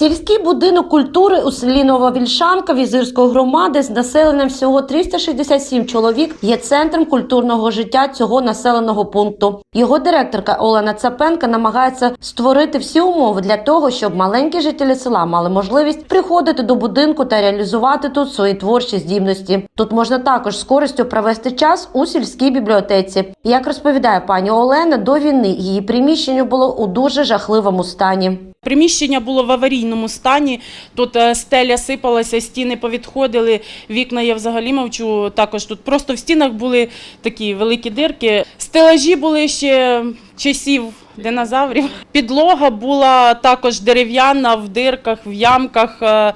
Сільський будинок культури у селі Нова Вільшанка Візирської громади з населенням всього 367 чоловік є центром культурного життя цього населеного пункту. Його директорка Олена Цапенка намагається створити всі умови для того, щоб маленькі жителі села мали можливість приходити до будинку та реалізувати тут свої творчі здібності. Тут можна також з користю провести час у сільській бібліотеці. Як розповідає пані Олена, до війни її приміщення було у дуже жахливому стані. Приміщення було в аварійному стані. Тут е, стеля сипалася, стіни повідходили, вікна я взагалі мовчу. Також тут просто в стінах були такі великі дирки. Стелажі були ще часів динозаврів. Підлога була також дерев'яна в дирках, в ямках. Е,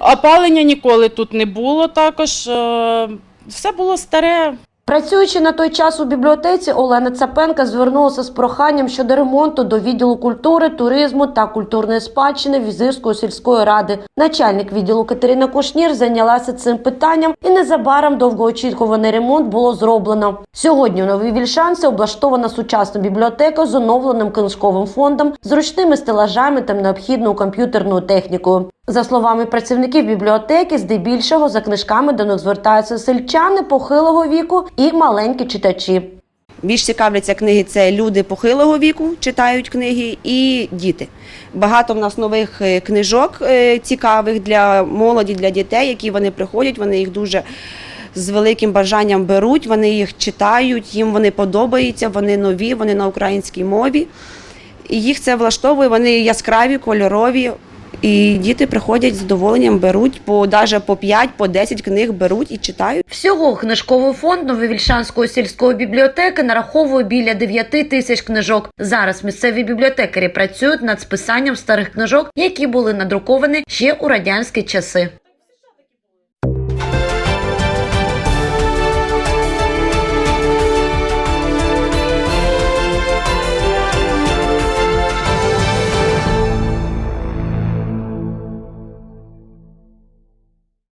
Опалення ніколи тут не було також. е, Все було старе, Працюючи на той час у бібліотеці, Олена Цапенка звернулася з проханням щодо ремонту до відділу культури, туризму та культурної спадщини Візирської сільської ради. Начальник відділу Катерина Кушнір зайнялася цим питанням, і незабаром довгоочікуваний ремонт було зроблено. Сьогодні у новій Вільшанці облаштована сучасна бібліотека з оновленим книжковим фондом, зручними стелажами та необхідною комп'ютерною технікою. За словами працівників бібліотеки, здебільшого за книжками до них звертаються сельчани похилого віку і маленькі читачі. Більш цікавляться книги це люди похилого віку, читають книги, і діти. Багато в нас нових е, книжок е, цікавих для молоді, для дітей, які вони приходять, вони їх дуже з великим бажанням беруть, вони їх читають, їм вони подобаються, вони нові, вони на українській мові. І їх це влаштовує, вони яскраві, кольорові. І діти приходять з задоволенням, беруть по навіть по 5, по 10 книг беруть і читають. Всього книжковий фонд Нововільшанської сільської бібліотеки нараховує біля 9 тисяч книжок. Зараз місцеві бібліотекарі працюють над списанням старих книжок, які були надруковані ще у радянські часи.